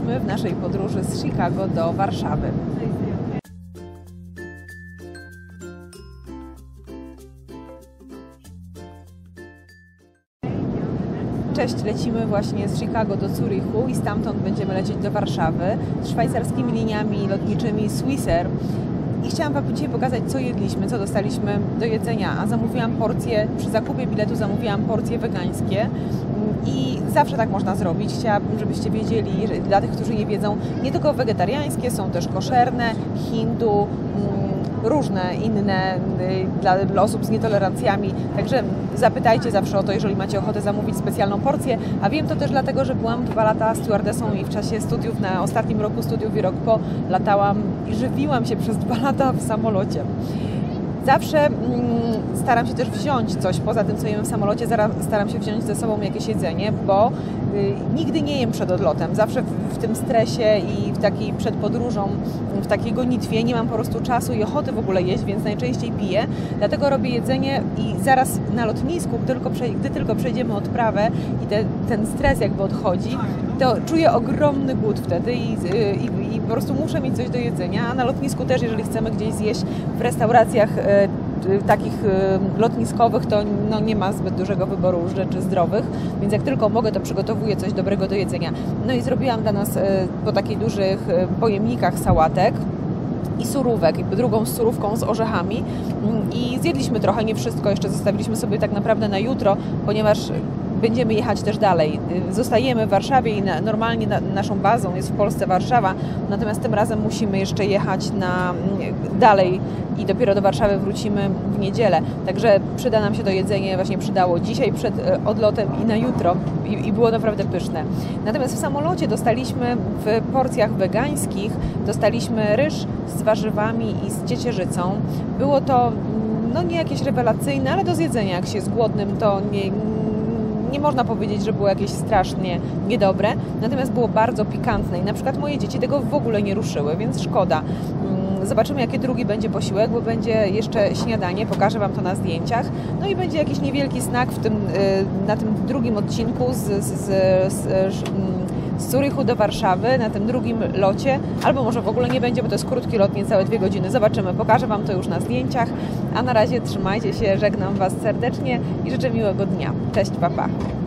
w naszej podróży z Chicago do Warszawy. Cześć, lecimy właśnie z Chicago do Zurichu i stamtąd będziemy lecieć do Warszawy z szwajcarskimi liniami lotniczymi Swissair. I chciałam Wam dzisiaj pokazać, co jedliśmy, co dostaliśmy do jedzenia. A zamówiłam porcję, przy zakupie biletu zamówiłam porcje wegańskie. I zawsze tak można zrobić. Chciałabym, żebyście wiedzieli, dla tych, którzy nie wiedzą, nie tylko wegetariańskie, są też koszerne, hindu, różne inne dla, dla, osób z nietolerancjami. Także zapytajcie zawsze o to, jeżeli macie ochotę zamówić specjalną porcję. A wiem to też dlatego, że byłam dwa lata stewardessą i w czasie studiów, na ostatnim roku studiów i rok po, latałam i żywiłam się przez dwa lata w samolocie. Zawsze mm, staram się też wziąć coś, poza tym co jem w samolocie, staram się wziąć ze sobą jakieś jedzenie, bo y, nigdy nie jem przed odlotem. Zawsze w, tym stresie i w takiej przed podróżą, w takiej gonitwie nie mam po prostu czasu i ochoty w ogóle jeść, więc najczęściej piję. Dlatego robię jedzenie i zaraz na lotnisku, gdy tylko przejdziemy odprawę i te, ten stres jakby odchodzi, to czuję ogromny głód wtedy i, i, i, po prostu muszę mieć coś do jedzenia, a na lotnisku też, jeżeli chcemy gdzieś zjeść w restauracjach e, takich e, lotniskowych, to no, nie ma zbyt dużego wyboru rzeczy zdrowych, więc jak tylko mogę, to przygotowuję coś dobrego do jedzenia. No i zrobiłam dla nas e, po takich dużych pojemnikach sałatek i surówek, i drugą z surówką z orzechami mm, i zjedliśmy trochę, nie wszystko, jeszcze zostawiliśmy sobie tak naprawdę na jutro, ponieważ będziemy jechać też dalej. Zostajemy w Warszawie i na, normalnie na, naszą bazą jest w Polsce Warszawa, natomiast tym razem musimy jeszcze jechać na, mm, dalej i dopiero do Warszawy wrócimy w niedzielę. Także przyda nam się to jedzenie, właśnie przydało dzisiaj przed e, odlotem i na jutro i, i było naprawdę pyszne. Natomiast w samolocie dostaliśmy w porcjach wegańskich, dostaliśmy ryż z warzywami i z ciecierzycą. Było to mm, no nie jakieś rewelacyjne, ale do zjedzenia, jak się jest głodnym, to nie, nie można powiedzieć, że było jakieś strasznie niedobre, natomiast było bardzo pikantne i na przykład moje dzieci tego w ogóle nie ruszyły, więc szkoda. Mm, zobaczymy, jaki drugi będzie posiłek, bo będzie jeszcze śniadanie, pokażę Wam to na zdjęciach. No i będzie jakiś niewielki znak w tym, y, na tym drugim odcinku z, z, z, z mm, z Zurichu do Warszawy na tym drugim locie, albo może w ogóle nie będzie, bo to jest krótki lot, niecałe dwie godziny. Zobaczymy, pokażę Wam to już na zdjęciach. A na razie trzymajcie się, żegnam Was serdecznie i życzę miłego dnia. Cześć, papa. Pa.